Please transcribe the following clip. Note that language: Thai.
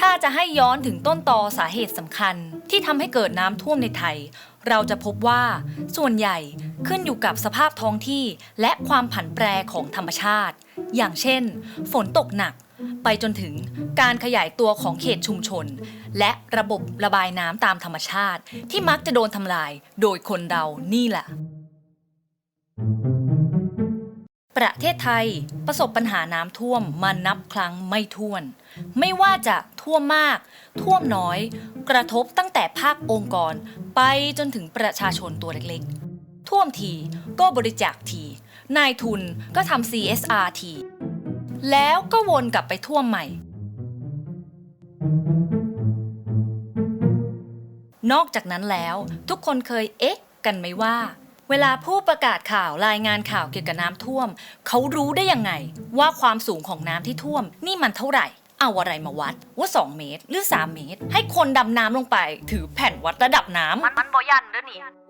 ถ้าจะให้ย้อนถึงต้นตอสาเหตุสำคัญ ที่ทำให้เกิดน้ำท่วมในไทย เราจะพบว่าส่วนใหญ่ขึ้นอยู่กับสภาพท้องที่และความผันแปรของธรรมชาติ อย่างเช่น ฝนตกหนัก ไปจนถึงการขยายตัวของเขตชุมชน และระบบระบายน้ำตามธรรมชาติ ที่มักจะโดนทำลายโดยคนเรานี่แหละ ประเทศไทยประสบปัญหาน้ำท่วมมานับครั้งไม่ถ้วน ไม่ว่าจะท่วมมาก ท่วมน้อย กระทบตั้งแต่ภาคองค์กร ไปจนถึงประชาชนตัวเล็กๆ ท่วมทีก็บริจาคที นายทุนก็ทำ CSR ที แล้วก็วนกลับไปท่วมใหม่ นอกจากนั้นแล้วทุกคนเคยเอ๊ะกันไหมว่า เวลาผู้ประกาศข่าวรายงานข่าวเกี่ยวกับน้ำท่วม เขารู้ได้ยังไง ว่าความสูงของน้ำที่ท่วม นี่มันเท่าไหร่ เอาอะไรมาวัดว่า 2 เมตร หรือ 3 เมตร ให้คนดำน้ำลงไป ถือแผ่นวัดระดับน้ำ มันมันบ่ยันเด้อนี่